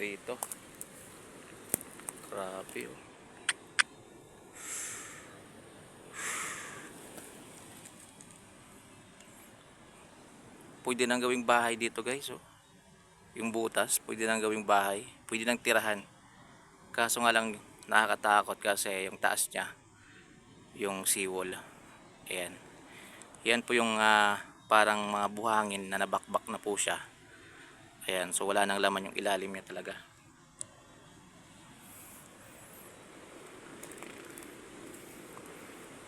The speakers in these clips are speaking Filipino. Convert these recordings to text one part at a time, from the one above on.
dito. Grabe oh. Pwede nang gawing bahay dito guys oh. Yung butas, pwede nang gawing bahay. Pwede nang tirahan. Kaso nga lang nakakatakot kasi yung taas niya. Yung seawall. Ayan. Yan po yung ah, parang mga buhangin na nabakbak na po siya. Ayan, so wala nang laman yung ilalim niya talaga.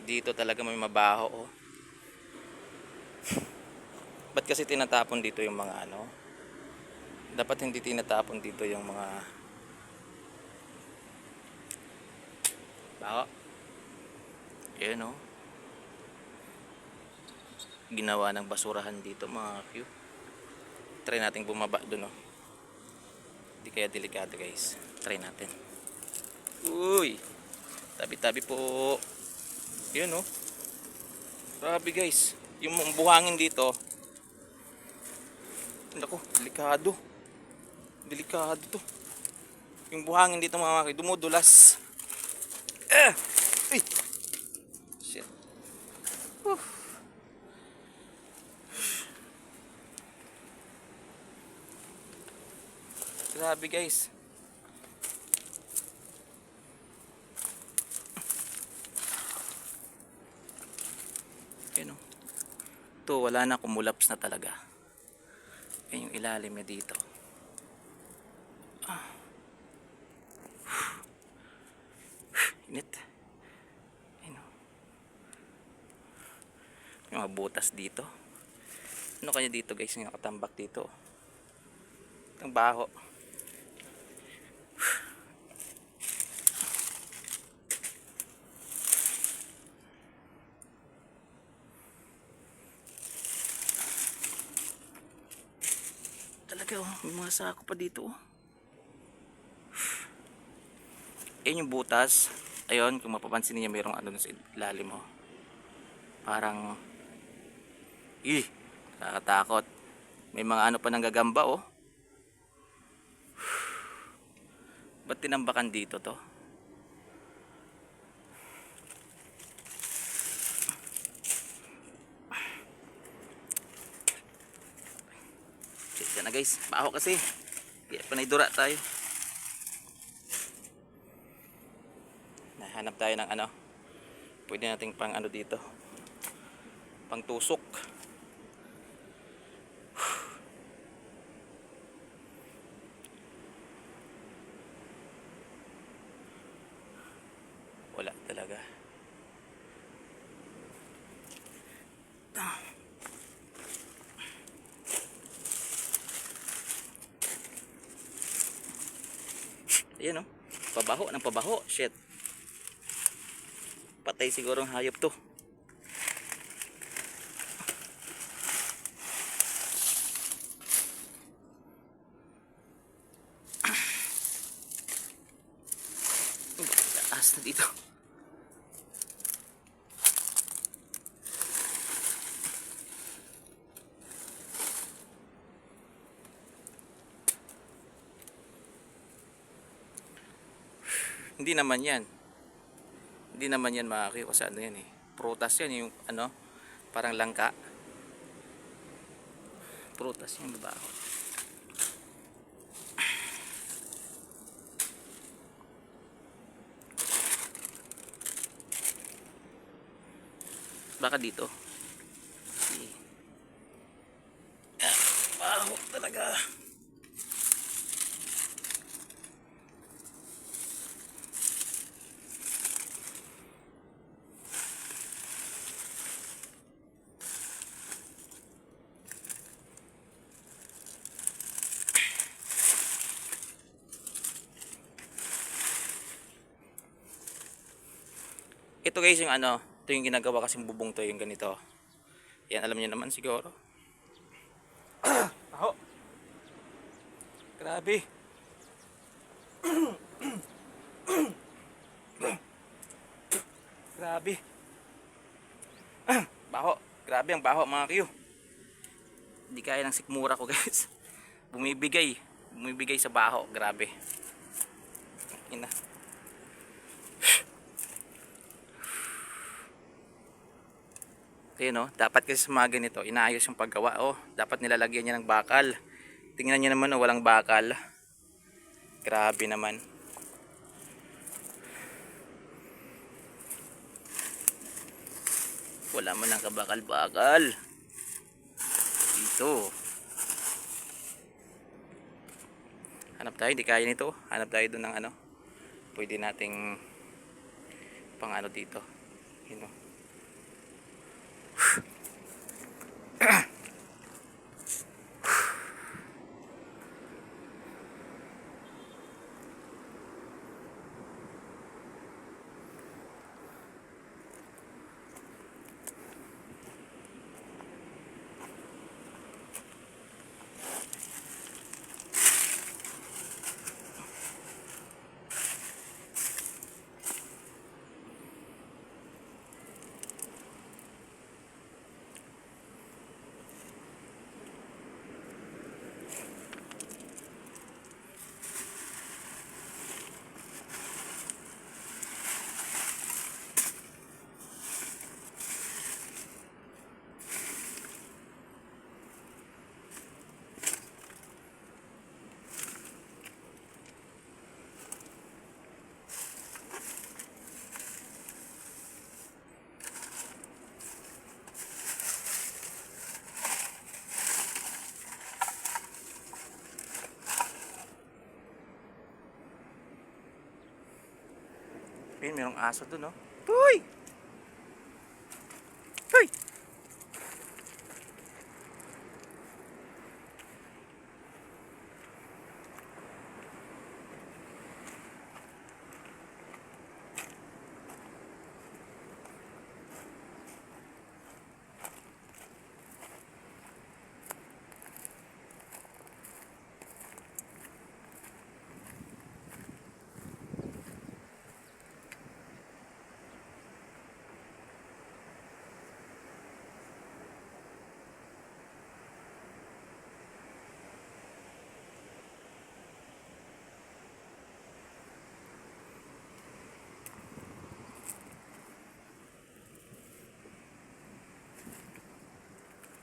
Dito talaga may mabaho oh. Ba't kasi tinatapon dito yung mga ano? Dapat hindi tinatapon dito yung mga baho. Ayan oh. Ginawa ng basurahan dito mga Q. Try nating bumaba dun oh. Hindi kaya delikado guys. Try natin. Uy! Tabi-tabi po. Yun oh. Grabe guys. Yung buhangin dito. Naku, delikado. Delikado to. Yung buhangin dito mga kaki, dumudulas. Eh! Ay! Shit. Whew. Grabe guys. Yan o. Ito, wala na, kumulaps na talaga. Yan yung ilalim niya dito. Ah. Init. Yan o. Yung mga butas dito. Ano kaya dito guys, yung nakatambak dito. Ang baho. Oh, may mga sako pa dito oh. Yan yung butas. Ayun, kung mapapansin niyo mayroong ano sa ilalim oh. Parang Ih, nakakatakot. May mga ano pa nang gagamba oh. Ba't tinambakan dito to? Ka na guys. Baho kasi. Kaya panay dura tayo. Nahanap tayo ng ano. Pwede nating pang ano dito. Pang tusok. Wala talaga. Ayan oh. Pabaho ng pabaho. Shit. Patay sigurong hayop to. Taas na dito. Hindi naman yan. Hindi naman yan makakita kasi ano yan eh. Prutas yan yung ano, parang langka. Prutas yung babaho. Baka dito. Si- Ah, Baho talaga. Ito guys yung ano, ito yung ginagawa kasing bubong to yung ganito. Yan, alam niyo naman siguro. Aho. Grabe. Grabe. baho. Grabe ang baho mga kiyo. Hindi kaya ng sikmura ko guys. Bumibigay. Bumibigay sa baho. Grabe. Ina. Ayun, no? Dapat kasi sa mga ganito, inaayos yung paggawa. Oh, dapat nilalagyan niya ng bakal. Tingnan niyo naman, oh, walang bakal. Grabe naman. Wala mo lang kabakal-bakal. Dito. Hanap tayo, hindi kaya nito. Hanap tayo doon ng ano. Pwede nating pang ano dito. Yun, oh. 是。Ayun, merong aso doon. Uy! Uy!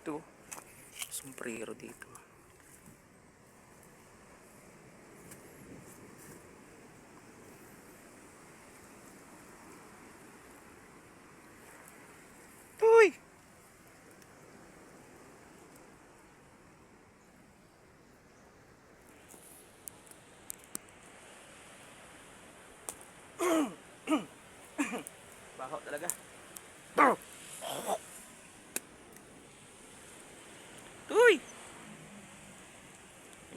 Ito. Sombrero dito. Uy! Baho talaga. Uy!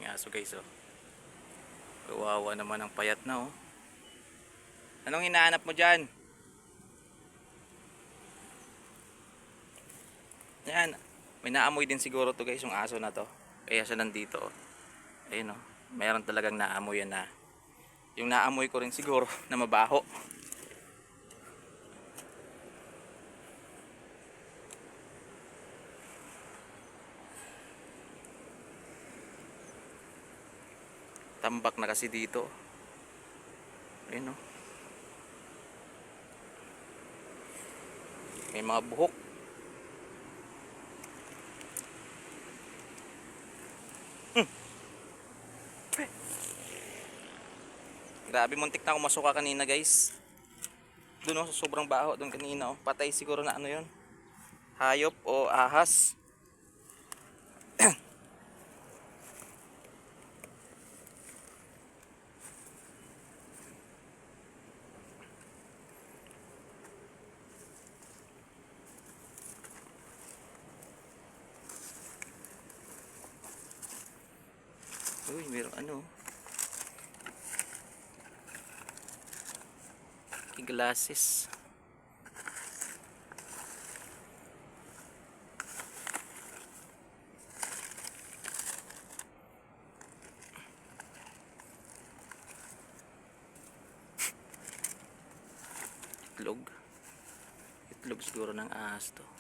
Yung aso guys oh. Kawawa naman ang payat na oh. Anong hinahanap mo dyan? Yan. May naamoy din siguro to guys yung aso na to. Kaya siya nandito oh. Ayun oh. Mayroon talagang naamoy yan na. Yung naamoy ko rin siguro na mabaho. Tambak na kasi dito. Ayun o may mga buhok. Hmm. Grabe muntik na ako masuka kanina guys. Doon o sobrang baho doon kanina o patay siguro na ano yun. Hayop o ahas Uy, meron ano. Glasses. Itlog. Itlog siguro ng ahas to.